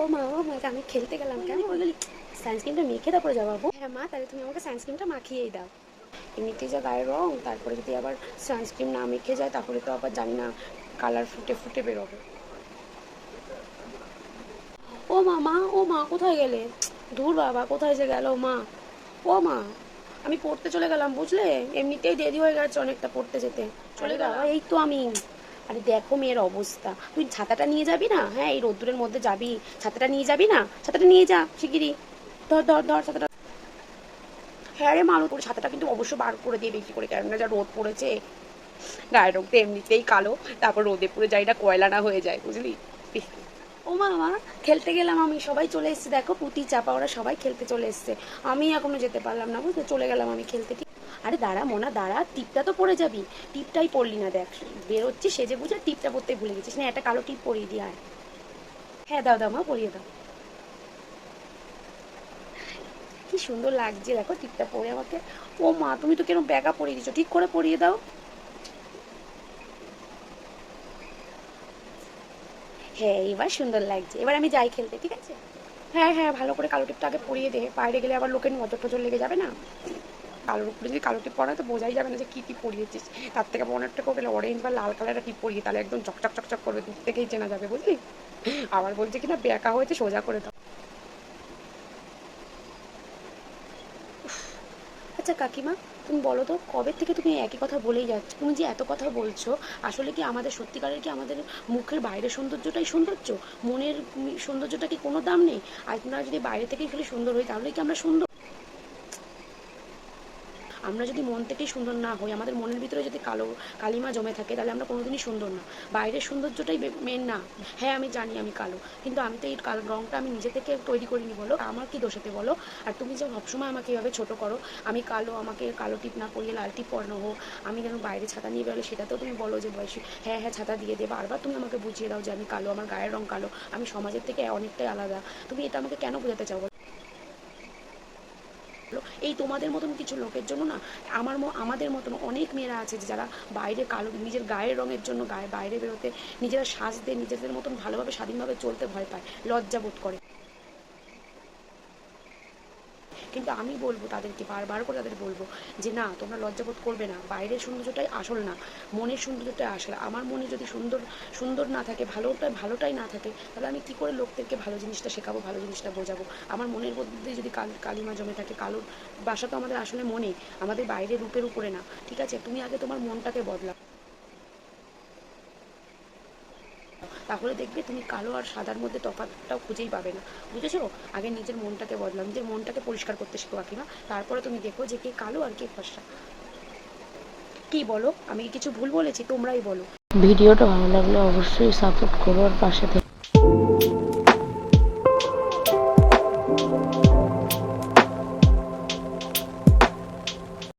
ও মা মা আমি খেলতে গেলাম কেন? বলি সানস্ক্রিনটা মেখে তারপরে যাব হ্যাঁ মা তাহলে তুমি আমাকে সানস্ক্রিনটা মাখিয়েই দাও। এমনিতেই যা গায়ের রং তারপরে যদি আবার সানস্ক্রিন না মেখে যায় তাহলে তো আবার জানি না কালার ফুটে ফুটে বেরোবে। ও মা মা ও মা কোথায় গেলে? দূর বাবা কোথায় যে গেল মা। ও মা আমি পড়তে চলে গেলাম বুঝলে? এমনিতেই দেরি হয়ে গেছে অনেকটা পড়তে যেতে। চলে গেল এই তো আমি। আরে দেখো মেয়ের অবস্থা। তুই ছাতাটা নিয়ে যাবি না? হ্যাঁ এই রোদ্দুরের মধ্যে যাবি। ছাতাটা নিয়ে যাবি না? ছাতাটা নিয়ে যা শিগগিরি ধর ধর ধর ছাতাটা। হ্যাঁ রে মালো তোর ছাতাটা কিন্তু অবশ্য বার করে দিয়ে বেশি করে কেননা যা রোদ পড়েছে। গায়ের রং তো এমনিতেই কালো। তারপর রোদে পুরো যাইটা কয়লা না হয়ে যায়, বুঝলি? ও মামা, খেলতে গেলাম আমি। সবাই চলে এসেছে। দেখো পুটি চাপা, ওরা সবাই খেলতে চলে এসেছে। আমি এখনও যেতে পারলাম না বুঝতে চলে গেলাম আমি খেলতে। আরে দাঁড়া মোনা, দাঁড়া, টিপটা তো পড়ে যাবি। টিপটাই পড়লি না দেখ। বেরোচ্ছি, সেজে বুঝে টিপটা পড়তে ভুলে গেছিস। না, একটা কালো টিপ পরিয়ে দিয়ে আয়। হ্যাঁ দাও দাও মা, পরিয়ে দাও। কি সুন্দর লাগছে, দেখো টিপটা পরে আমাকে। ও মা, তুমি তো কেন ব্যাগা পরিয়ে দিচ্ছ ঠিক করে পরিয়ে দাও। হ্যাঁ এবার সুন্দর লাগছে। এবার আমি যাই খেলতে, ঠিক আছে? হ্যাঁ হ্যাঁ ভালো করে কালো টিপটা আগে পরিয়ে দে। বাইরে গেলে আবার লোকের নজর টজর লেগে যাবে না? কালোর উপরে যদি কালোটি পরা তো বোঝাই যাবে না যে কী টিপ পরিয়েছিস। তার থেকে মনে একটা করে অরেঞ্জ বা লাল কালারের টিপ পরিয়ে, তাহলে একদম চকচক চকচক করবে, দূর থেকেই চেনা যাবে, বুঝলি? আবার বলছে কিনা বেঁকা হয়েছে, সোজা করে দাও। আচ্ছা কাকিমা, তুমি বলো তো, কবে থেকে তুমি একই কথা বলেই যাচ্ছ? তুমি যে এত কথা বলছো, আসলে কি আমাদের সত্যিকারের কি আমাদের মুখের বাইরের সৌন্দর্যটাই সৌন্দর্য? মনের সৌন্দর্যটা কি কোনো দাম নেই? আর তোমরা যদি বাইরে থেকেই খালি সুন্দর হই, তাহলে কি আমরা সুন্দর? আমরা যদি মন থেকেই সুন্দর না হই, আমাদের মনের ভিতরে যদি কালো কালিমা জমে থাকে, তাহলে আমরা কোনোদিনই সুন্দর না। বাইরের সৌন্দর্যটাই মেন না। হ্যাঁ আমি জানি আমি কালো, কিন্তু আমি তো এই কালো রঙটা আমি নিজে থেকে তৈরি করিনি বলো, আমার কি দোষেতে বলো? আর তুমি যে সবসময় আমাকে এভাবে ছোট করো, আমি কালো, আমাকে কালো টিপ না পরিয়ে লাল টিপ পরানো হোক, আমি যেন বাইরে ছাতা নিয়ে বেরোলে সেটাতেও তুমি বলো যে বয়সী হ্যাঁ হ্যাঁ ছাতা দিয়ে দে, বারবার তুমি আমাকে বুঝিয়ে দাও যে আমি কালো, আমার গায়ের রং কালো, আমি সমাজের থেকে অনেকটাই আলাদা। তুমি এটা আমাকে কেন বোঝাতে চাও? এই তোমাদের মতন কিছু লোকের জন্য না, আমার আমাদের মতন অনেক মেয়েরা আছে যারা বাইরে কালো, নিজের গায়ের রঙের জন্য গায়ে বাইরে বেরোতে নিজেরা সাজতে নিজেদের মতন ভালোভাবে স্বাধীনভাবে চলতে ভয় পায়, লজ্জা বোধ করে। কিন্তু আমি বলব তাদেরকে, বারবার করে তাদের বলব যে না, তোমরা লজ্জাবোধ করবে না, বাইরের সৌন্দর্যটাই আসল না, মনের সৌন্দর্যটাই আসল। আমার মনে যদি সুন্দর সুন্দর না থাকে, ভালোটাই ভালোটাই না থাকে, তাহলে আমি কি করে লোকদেরকে ভালো জিনিসটা শেখাবো, ভালো জিনিসটা বোঝাবো? আমার মনের মধ্যে যদি কাল, কালিমা জমে থাকে, কালোর বাসা তো আমাদের আসলে মনে, আমাদের বাইরের রূপের উপরে না। ঠিক আছে, তুমি আগে তোমার মনটাকে বদলাও। তাহলে দেখবে তুমি কালো আর সাদার মধ্যে তফাৎটাও খুঁজেই পাবে না। বুঝেছ? আগে নিজের মনটাকে বদলাও নিজের মনটাকে পরিষ্কার করতে শিখো কাকিমা তারপরে তুমি দেখো যে কে কালো আর কে ফর্সা। কি বলো? আমি কিছু ভুল বলেছি? তোমরাই বলো। ভিডিওটা ভালো লাগলে অবশ্যই সাপোর্ট করো আর পাশে থেকে